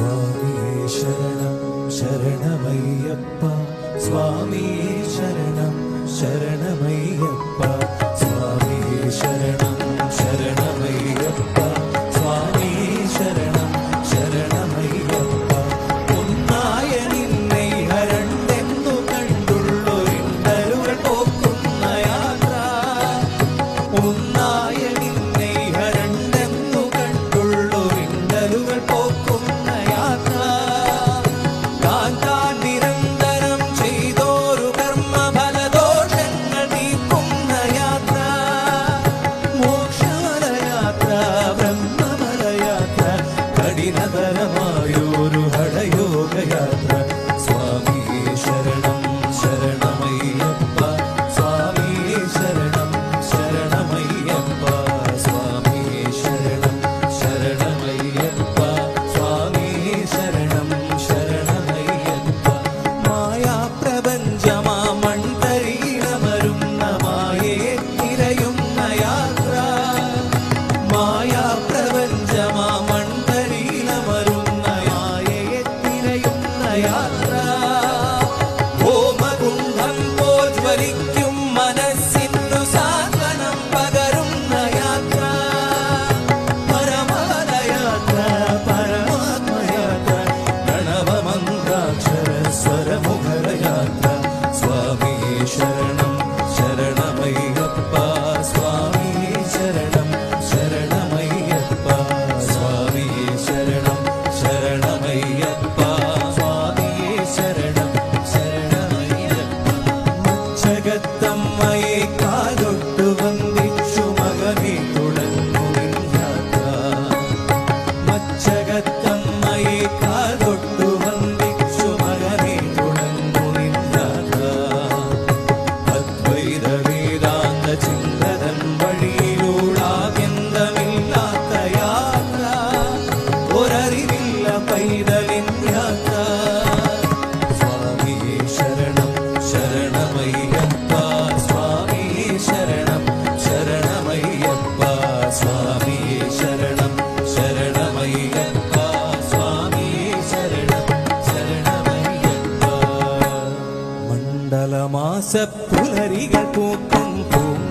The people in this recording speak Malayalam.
സ്വാമിയേ ശരണം ശരണമയ്യപ്പ. സ്വാമിയേ ശരണം ശരണമയ്യപ്പ. സ്വാമിയേ ശരണം ശരണമയ്യപ്പ. സ്വാമിയേ ശരണം ശരണമയ്യപ്പ. ഒന്നായ നിന്നെ ഹരണ്ടെന്നു യാത്ര ഹരണ്ടെന്നു പോ शरण മാസപ്പുലരികൾ പൂക്കും പൂക്കും